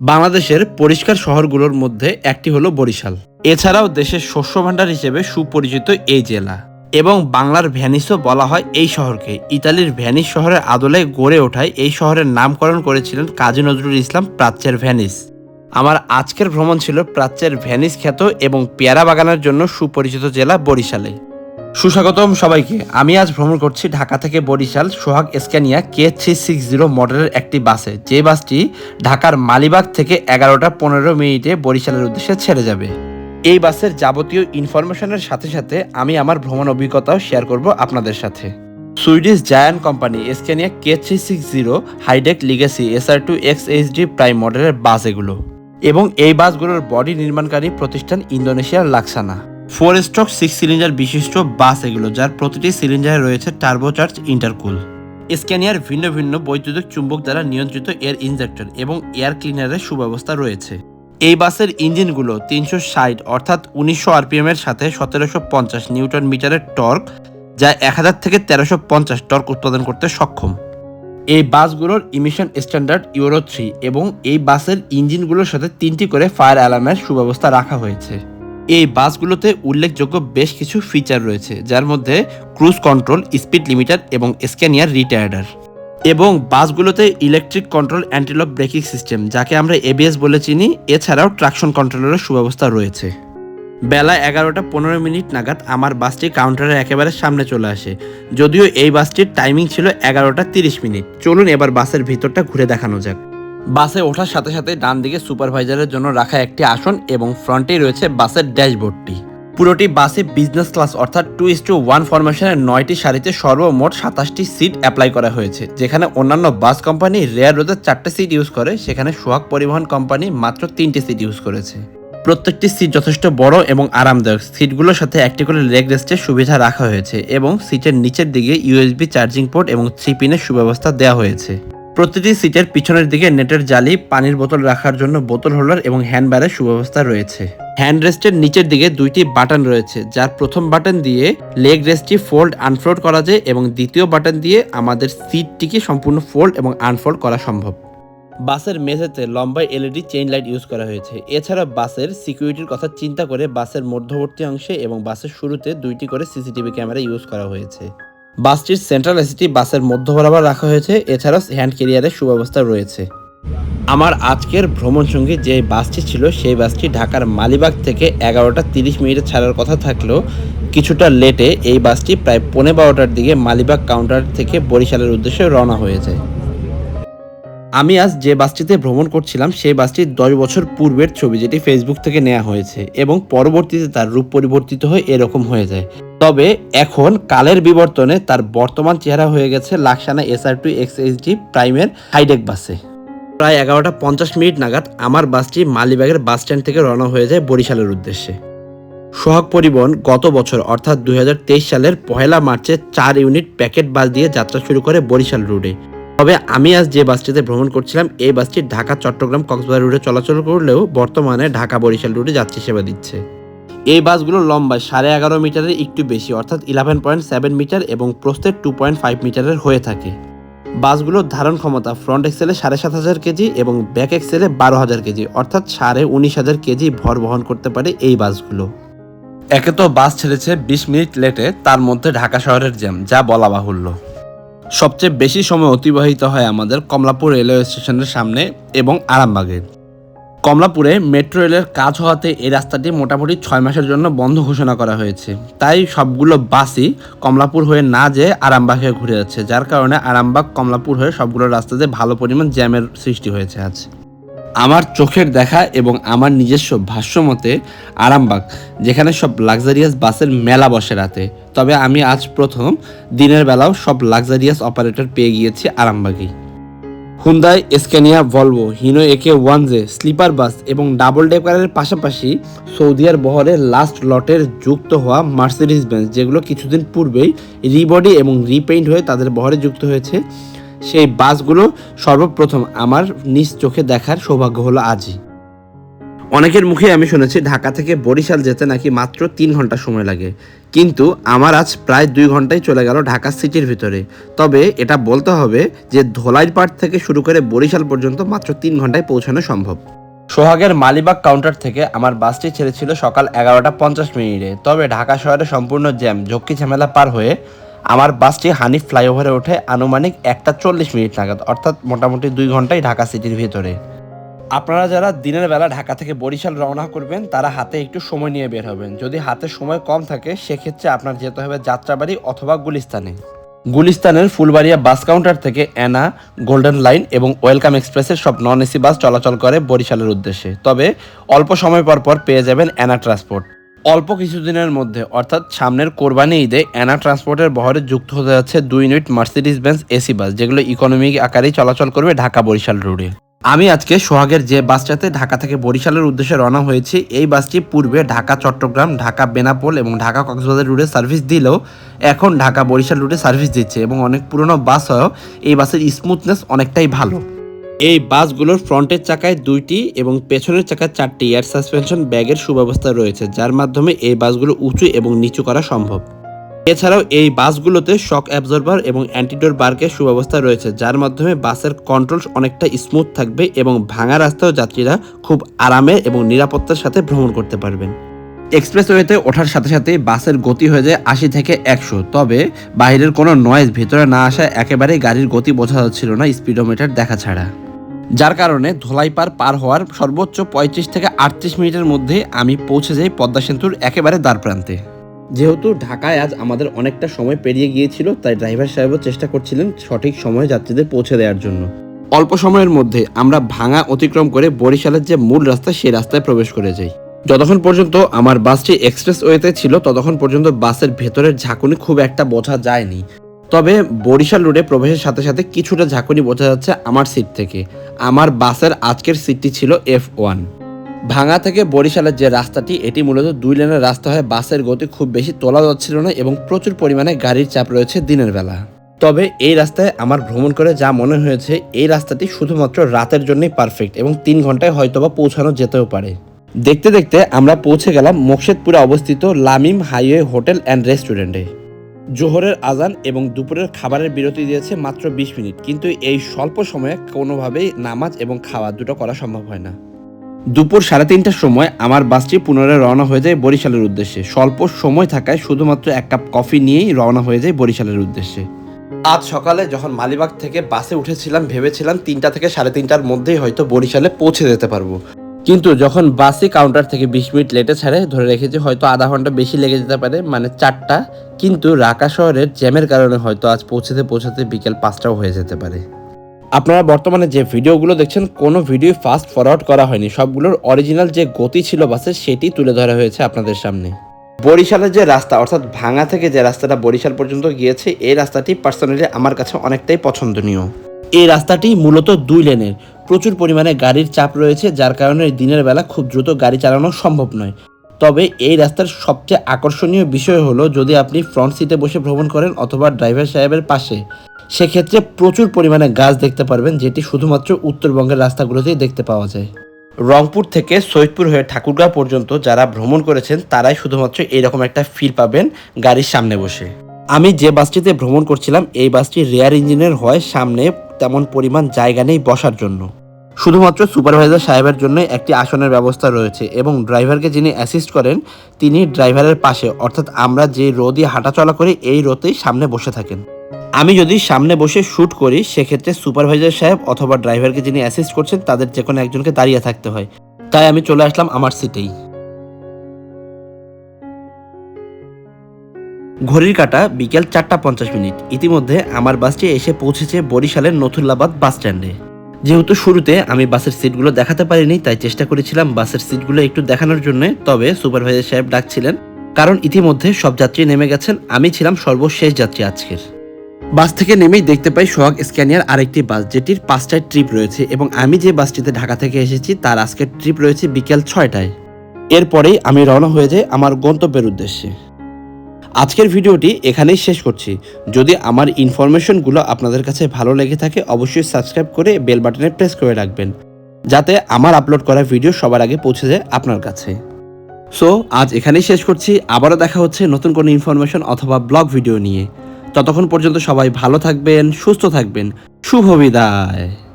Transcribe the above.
বাংলাদেশের পরিষ্কার শহরগুলোর মধ্যে একটি হলো বরিশাল। এছাড়াও দেশের শস্য ভাণ্ডার হিসেবে সুপরিচিত এই জেলা। এবং বাংলার ভ্যানিসও বলা হয় এই শহরকে। ইতালির ভ্যানিস শহরের আদলে গড়ে ওঠায় এই শহরের নামকরণ করেছিলেন কাজী নজরুল ইসলাম প্রাচ্যের ভ্যানিস। আমার আজকের ভ্রমণ ছিল প্রাচ্যের ভ্যানিস খ্যাত এবং পেয়ারা বাগানের জন্য সুপরিচিত জেলা বরিশালে। সুস্বাগতম সবাইকে। আমি আজ ভ্রমণ করছি ঢাকা থেকে Barishal Sohag Scania K three six zero মডেলের একটি বাসে। যে বাসটি ঢাকার মালিবাগ থেকে এগারোটা পনেরো মিনিটে বরিশালের উদ্দেশ্যে ছেড়ে যাবে। এই বাসের যাবতীয় ইনফরমেশনের সাথে সাথে আমি আমার ভ্রমণ অভিজ্ঞতাও শেয়ার করব আপনাদের সাথে। Swedish giant company Scania K three six zero hi deck legacy SR two X HD prime মডেলের বাস এগুলো। এবং এই বাসগুলোর বডি নির্মাণকারী প্রতিষ্ঠান ইন্দোনেশিয়ার Laksana. Four stroke, six cylinder বিশিষ্ট বাস এগুলো, যার প্রতিটি সিলিন্ডারে রয়েছে টার্বোচার্জ ইন্টারকুল। স্ক্যানিয়ার ভিন্ন ভিন্ন বৈদ্যুতিক চুম্বক দ্বারা নিয়ন্ত্রিত এয়ার ইনজেক্টর এবং এয়ার ক্লিনারের সুব্যবস্থা রয়েছে। এই বাসের ইঞ্জিনগুলো তিনশো ষাট, অর্থাৎ উনিশশো আরপিএম এর সাথে সতেরোশো পঞ্চাশ নিউটন মিটারের টর্ক, যা এক হাজার থেকে তেরোশো পঞ্চাশ টর্ক উৎপাদন করতে সক্ষম। এই বাসগুলোর ইমিশন স্ট্যান্ডার্ড ইউরো থ্রি এবং এই বাসের ইঞ্জিনগুলোর সাথে তিনটি করে ফায়ার অ্যালার্মের সুব্যবস্থা রাখা হয়েছে। এই বাসগুলোতে উল্লেখযোগ্য বেশ কিছু ফিচার রয়েছে, যার মধ্যে ক্রুজ কন্ট্রোল স্পিড লিমিটার এবং স্ক্যানিয়ার রিটায়ার্ডার এবং বাসগুলোতে electric control antilock braking system যাকে আমরা এবিএস বলে চিনি। এছাড়াও ট্রাকশন কন্ট্রোলেরও সুব্যবস্থা রয়েছে। বেলা এগারোটা পনেরো মিনিট নাগাদ আমার বাসটি কাউন্টারের একেবারে সামনে চলে আসে। যদিও এই বাসটির টাইমিং ছিল এগারোটা তিরিশ মিনিট। চলুন এবার বাসের ভিতরটা ঘুরে দেখানো যাক। বাসে ওঠার সাথে সাথে ডান দিকে সুপারভাইজারের জন্য রাখা একটি আসন এবং ফ্রন্টেই রয়েছে বাসের ড্যাশবোর্ডটি। পুরোটি বাসে বিজনেস ক্লাস অর্থাৎ টু ইস টু ওয়ান ফরমেশনের নয়টি সারিতে সর্বমোট সাতাশটি সিট অ্যাপ্লাই করা হয়েছে, যেখানে অন্যান্য বাস কোম্পানি রেয়ার রোডে চারটে সিট ইউজ করে, সেখানে সোহাগ পরিবহন কোম্পানি মাত্র তিনটি সিট ইউজ করেছে। প্রত্যেকটি সিট যথেষ্ট বড় এবং আরামদায়ক সিটগুলোর সাথে একটি করে লেগ রেস্টের সুবিধা রাখা হয়েছে এবং সিটের নিচের দিকে ইউএসবি চার্জিং পোর্ট এবং থ্রি পিনের সুব্যবস্থা দেওয়া হয়েছে। প্রতিটি সিটের পিছনের দিকে নেটের জালি, পানির বোতল রাখার জন্য বোতল হোল্ডার এবং হ্যান্ডবারের সুব্যবস্থা রয়েছে। হ্যান্ড রেস্টের নিচের দিকে দুইটি বাটন রয়েছে, যার প্রথম বাটন দিয়ে লেগ রেস্টটি ফোল্ড, আনফোল্ড করা যায় এবং দ্বিতীয় বাটন দিয়ে আমাদের সিটটিকে সম্পূর্ণ ফোল্ড এবং আনফোল্ড করা সম্ভব। বাসের মেঝেতে লম্বা এলইডি চেইন লাইট ইউজ করা হয়েছে। এছাড়া বাসের সিকিউরিটির কথা চিন্তা করে বাসের মধ্যবর্তী অংশে এবং বাসের শুরুতে দুইটি করে সিসিটিভি ক্যামেরা ইউজ করা হয়েছে। বাসটির সেন্ট্রাল এসিটি বাসের মধ্য বরাবর রাখা হয়েছে, এছাড়াও হ্যান্ড ক্যারিয়ারের সুব্যবস্থা রয়েছে। আমার আজকের ভ্রমণ সঙ্গী যে বাসটি ছিল, সেই বাসটি ঢাকার মালিবাগ থেকে এগারোটা তিরিশ মিনিটে ছাড়ার কথা থাকলেও কিছুটা লেটে এই বাসটি প্রায় পৌনে বারোটার দিকে মালিবাগ কাউন্টার থেকে বরিশালের উদ্দেশ্যে রওনা হয়ে যায় আমি আজ যে বাসটিতে ভ্রমণ করছিলাম, সেই বাসটির দশ বছর পূর্বের ছবি যেটি ফেসবুক থেকে নেওয়া হয়েছে এবং পরবর্তীতে তার রূপ পরিবর্তিত হয়ে এরকম হয়ে যায়। তবে এখন কালের বিবর্তনে তার বর্তমান চেহারা হয়ে গেছে Laksana SR two X HD প্রাইমের হাইডেক বাসে। প্রায় এগারোটা পঞ্চাশ মিনিট নাগাদ আমার বাসটি মালিবাগের বাস স্ট্যান্ড থেকে রওনা হয়ে যায় বরিশালের উদ্দেশ্যে। সোহাগ পরিবহন গত বছর, অর্থাৎ দুই হাজার তেইশ সালের পহেলা মার্চে চার ইউনিট প্যাকেট বাস দিয়ে যাত্রা শুরু করে বরিশাল রুটে তবে আমি আজ যে বাসটিতে ভ্রমণ করছিলাম, এই বাসটি ঢাকা, চট্টগ্রাম, কক্সবাজার রুটে চলাচল করলেও বর্তমানে ঢাকা, বরিশাল রুটে যাত্রী সেবা দিচ্ছে। এই বাসগুলো লম্বায় সাড়ে এগারো মিটারের একটু বেশি, অর্থাৎ ইলেভেন পয়েন্ট সেভেন মিটার এবং প্রস্থের টু পয়েন্ট ফাইভ মিটারের হয়ে থাকে। বাসগুলোর ধারণ ক্ষমতা ফ্রন্ট এক্সেলে সাড়ে সাত হাজার কেজি এবং ব্যাক এক্সেলে বারো হাজার কেজি, অর্থাৎ সাড়ে উনিশ হাজার কেজি ভর বহন করতে পারে এই বাসগুলো। একে তো বাস ছেড়েছে বিশ মিনিট লেটে, তার মধ্যে ঢাকা শহরের জ্যাম, যা বলা বাহুল্য। সবচেয়ে বেশি সময় অতিবাহিত হয় আমাদের কমলাপুর রেলওয়ে স্টেশনের সামনে এবং আরামবাগে। কমলাপুরে মেট্রো রেলের কাজ হওয়াতে এই রাস্তাটি মোটামুটি ছয় মাসের জন্য বন্ধ ঘোষণা করা হয়েছে। তাই সবগুলো বাসই কমলাপুর হয়ে না যেয়ে আরামবাগ হয়ে ঘুরে যাচ্ছে, যার কারণে আরামবাগ কমলাপুর হয়ে সবগুলো রাস্তাতে ভালো পরিমাণ জ্যামের সৃষ্টি হয়েছে আজ। আমার চোখের দেখা এবং আমার নিজস্ব ভাষ্য মতে আরামবাগ, যেখানে সব লাক্সারিয়াস বাসের মেলা বসে রাতে। তবে আমি আজ প্রথম, দিনের বেলাও সব লাক্সারিয়াস অপারেটর পেয়ে গিয়েছি আরামবাগেই। Hyundai Scania Volvo Hino A K one J sleeper bus এবং ডাবল ডেকারের পাশাপাশি সৌদিয়ার বহরে লাস্ট লটের যুক্ত হওয়া মার্সিডিজ বেঞ্চ যেগুলো কিছুদিন পূর্বেই রিবডি এবং রিপেইন্ট হয়ে তাদের বহরে যুক্ত হয়েছে। সেই বাসগুলো সর্বপ্রথম আমার নিজ চোখে দেখার সৌভাগ্য হলো আজই। অনেকের মুখে আমি শুনেছি ঢাকা থেকে বরিশাল যেতে নাকি মাত্র তিন ঘণ্টা সময় লাগে। কিন্তু আমার আজ প্রায় দুই ঘন্টায় চলে গেল ঢাকা সিটির ভিতরে। তবে এটা বলতে হবে যে ধোলাইর পাট থেকে শুরু করে বরিশাল পর্যন্ত মাত্র তিন ঘন্টায় পৌঁছানো সম্ভব। সোহাগের মালিবাগ কাউন্টার থেকে আমার বাসটি ছেড়েছিল সকাল এগারোটা পঞ্চাশ মিনিটে। তবে ঢাকা শহরে সম্পূর্ণ জ্যাম, ঝক্কি ঝামেলা পার হয়ে আমার বাসটি হানিফ ফ্লাইওভারে ওঠে আনুমানিক একটা চল্লিশ মিনিট নাগাদ, অর্থাৎ মোটামুটি দুই ঘন্টায় ঢাকা সিটির ভিতরে। আপনারা যারা দিনের বেলা ঢাকা থেকে বরিশাল রওনা করবেন, তারা হাতে একটু সময় নিয়ে বের হবেন। যদি হাতে সময় কম থাকে, সেক্ষেত্রে আপনার যেতে হবে যাত্রাবাড়ি অথবা গুলিস্তানে। গুলিস্তানের ফুলবাড়িয়া বাস কাউন্টার থেকে অ্যানা গোল্ডেন লাইন এবং ওয়েলকাম এক্সপ্রেসের সব নন এসি বাস চলাচল করে বরিশালের উদ্দেশ্যে। তবে অল্প সময় পর পর পেয়ে যাবেন অ্যানা ট্রান্সপোর্ট। অল্প কিছুদিনের মধ্যে, অর্থাৎ সামনের কোরবানি ঈদে অ্যানা ট্রান্সপোর্টের বহরে যুক্ত হতে যাচ্ছে দুই unit Mercedes Benz AC bus, যেগুলো ইকোনমিক আকারেই চলাচল করবে ঢাকা বরিশাল রোডে। আমি আজকে সোহাগের যে বাসটাতে ঢাকা থেকে বরিশালের উদ্দেশ্যে রওনা হয়েছি, এই বাসটি পূর্বে ঢাকা, চট্টগ্রাম, ঢাকা, বেনাপোল এবং ঢাকা, কক্সবাজার রুটে সার্ভিস দিলেও এখন ঢাকা, বরিশাল রুটে সার্ভিস দিচ্ছে এবং অনেক পুরনো বাস হয়েও এই বাসের স্মুথনেস অনেকটাই ভালো। এই বাসগুলোর ফ্রন্টের চাকায় দুইটি এবং পেছনের চাকায় চারটি এয়ার সাসপেনশন ব্যাগের সুব্যবস্থা রয়েছে, যার মাধ্যমে এই বাসগুলো উঁচু এবং নিচু করা সম্ভব। এছাড়াও এই বাসগুলোতে শক অ্যাবজর্বার এবং অ্যান্টিডোর বার্কের সুব্যবস্থা রয়েছে, যার মাধ্যমে বাসের কন্ট্রোল অনেকটা স্মুথ থাকবে এবং ভাঙা রাস্তাও যাত্রীরা খুব আরামে এবং নিরাপত্তার সাথে ভ্রমণ করতে পারবেন। এক্সপ্রেসওয়েতে ওঠার সাথে সাথে বাসের গতি হয়ে যায় আশি থেকে একশো, তবে বাইরের কোনো নয়েজ ভেতরে না আসায় একেবারেই গাড়ির গতি বোঝা যাচ্ছিল না স্পিডোমিটার দেখা ছাড়া। যার কারণে ধোলাইপার পার হওয়ার সর্বোচ্চ পঁয়ত্রিশ থেকে আটত্রিশ মিনিটের মধ্যে আমি পৌঁছে যাই পদ্মা সেতুর একেবারে দ্বার প্রান্তে যেহেতু ঢাকায় আজ আমাদের অনেকটা সময় পেরিয়ে গিয়েছিল তাই ড্রাইভার সাহেবও চেষ্টা করছিলেন সঠিক সময়ে যাত্রীদের পৌঁছে দেওয়ার জন্য। অল্প সময়ের মধ্যে আমরা ভাঙা অতিক্রম করে বরিশালের যে মূল রাস্তা সেই রাস্তায় প্রবেশ করে যাই। যতক্ষণ পর্যন্ত আমার বাসটি এক্সপ্রেস ওয়েতে ছিল ততক্ষণ পর্যন্ত বাসের ভেতরের ঝাঁকুনি খুব একটা বোঝা যায়নি। তবে বরিশাল রোডে প্রবেশের সাথে সাথে কিছুটা ঝাঁকুনি বোঝা যাচ্ছে আমার সিট থেকে। আমার বাসের আজকের সিটটি ছিল এফ ওয়ান ভাঙা থেকে বরিশালের যে রাস্তাটি, এটি মূলত দুই লেনের রাস্তা হয় বাসের গতি খুব বেশি তোলা যাচ্ছিল না এবং প্রচুর পরিমাণে গাড়ির চাপ রয়েছে দিনের বেলা। তবে এই রাস্তায় আমার ভ্রমণ করে যা মনে হয়েছে, এই রাস্তাটি শুধুমাত্র রাতের জন্যই পারফেক্ট এবং তিন ঘন্টায় হয়তোবা পৌঁছানো যেতেও পারে। দেখতে দেখতে আমরা পৌঁছে গেলাম মোকশেদপুরে অবস্থিত লামিম হাইওয়ে হোটেল অ্যান্ড রেস্টুরেন্টে। জোহরের আজান এবং দুপুরের খাবারের বিরতি দিয়েছে মাত্র বিশ মিনিট, কিন্তু এই স্বল্প সময়ে কোনোভাবেই নামাজ এবং খাওয়া দুটো করা সম্ভব হয় না। দুপুর সাড়ে তিনটার সময় আমার বাসটি পুনরায় রওনা হয়ে যায় বরিশালের উদ্দেশ্যে। স্বল্প সময় থাকায় শুধুমাত্র এক কাপ কফি নিয়েই রওনা হয়ে যায় বরিশালের উদ্দেশ্যে। আজ সকালে যখন মালিবাগ থেকে বাসে উঠেছিলাম, ভেবেছিলাম তিনটা থেকে সাড়ে তিনটার মধ্যেই হয়তো বরিশালে পৌঁছে যেতে পারব। কিন্তু যখন বাসই কাউন্টার থেকে বিশ মিনিট লেটে ছাড়ে, ধরে রেখেছি হয়তো আধা ঘণ্টা বেশি লেগে যেতে পারে মানে চারটা, কিন্তু রাকা শহরের জ্যামের কারণে হয়তো আজ পৌঁছাতে পৌঁছাতে বিকেল পাঁচটাও হয়ে যেতে পারে। আপনারা বর্তমানে যে ভিডিওগুলো দেখছেন, কোনো ভিডিও ফাস্ট ফরওয়ার্ড করা হয়নি। সবগুলোর অরিজিনাল যে গতি ছিল বাসের সেটি তুলে ধরা হয়েছে আপনাদের সামনে। বরিশালের যে রাস্তা, অর্থাৎ ভাঙা থেকে যে রাস্তাটা বরিশাল পর্যন্ত গিয়েছে, এই রাস্তাটি পার্সোনালি আমার কাছে অনেকটাই পছন্দনীয়। এই রাস্তাটি মূলত দুই লেনের। প্রচুর পরিমাণে গাড়ির চাপ রয়েছে, যার কারণে দিনের বেলা খুব দ্রুত গাড়ি চালানো সম্ভব নয়। তবে এই রাস্তার সবচেয়ে আকর্ষণীয় বিষয় হলো যদি আপনি ফ্রন্ট সিটে বসে ভ্রমণ করেন অথবা ড্রাইভার সাহেবের পাশে, সেক্ষেত্রে প্রচুর পরিমাণে গাছ দেখতে পারবেন, যেটি শুধুমাত্র উত্তরবঙ্গের রাস্তাগুলোতেই দেখতে পাওয়া যায়। রংপুর থেকে সৈয়দপুর হয়ে ঠাকুরগাঁও পর্যন্ত যারা ভ্রমণ করেছেন, তারাই শুধুমাত্র এরকম একটা ফিল পাবেন গাড়ির সামনে বসে। আমি যে বাসটিতে ভ্রমণ করছিলাম, এই বাসটি রেয়ার ইঞ্জিনের হয় সামনে তেমন পরিমাণ জায়গা নেই বসার জন্য। শুধুমাত্র সুপারভাইজার সাহেবের জন্য একটি আসনের ব্যবস্থা রয়েছে এবং ড্রাইভারকে যিনি অ্যাসিস্ট করেন, তিনি ড্রাইভারের পাশে। অর্থাৎ আমরা যে রো দিয়ে হাঁটাচলা করি, এই রোতেই সামনে বসে থাকেন। আমি যদি সামনে বসে শ্যুট করি, সেক্ষেত্রে সুপারভাইজার সাহেব অথবা ড্রাইভারকে যিনি অ্যাসিস্ট করছেন, তাদের যে কোনো একজনকে দাঁড়িয়ে থাকতে হয়। তাই আমি চলে আসলাম আমার সিটেই। ঘড়ির কাটা বিকেল চারটা পঞ্চাশ মিনিট। ইতিমধ্যে আমার বাসটি এসে পৌঁছেছে বরিশালের নথুল্লাবাদ বাস স্ট্যান্ডে। যেহেতু শুরুতে আমি বাসের সিটগুলো দেখাতে পারিনি, তাই চেষ্টা করেছিলাম বাসের সিটগুলো একটু দেখানোর জন্য, তবে সুপারভাইজার সাহেব ডাকছিলেন, কারণ ইতিমধ্যে সব যাত্রী নেমে গেছেন, আমি ছিলাম সর্বশেষ যাত্রী আজকের। বাস থেকে নেমেই দেখতে পাই সোহাগ স্ক্যানিয়ার আরেকটি বাস, যেটির পাঁচটায় ট্রিপ রয়েছে এবং আমি যে বাসটিতে ঢাকা থেকে এসেছি, তার আজকের ট্রিপ রয়েছে বিকেল ছয়টায়। এরপরেই আমি রওনা হয়ে যাই আমার গন্তব্যের উদ্দেশ্যে। আজকের ভিডিওটি এখানেই শেষ করছি। যদি আমার ইনফরমেশনগুলো আপনাদের কাছে ভালো লেগে থাকে, অবশ্যই সাবস্ক্রাইব করে বেল বাটনে প্রেস করে রাখবেন, যাতে আমার আপলোড করা ভিডিও সবার আগে পৌঁছে যায় আপনার কাছে। সো, আজ এখানেই শেষ করছি। আবারও দেখা হচ্ছে নতুন কোনো ইনফরমেশন অথবা ব্লগ ভিডিও নিয়ে। ততক্ষণ পর্যন্ত সবাই ভালো থাকবেন, সুস্থ থাকবেন। শুভ বিদায়।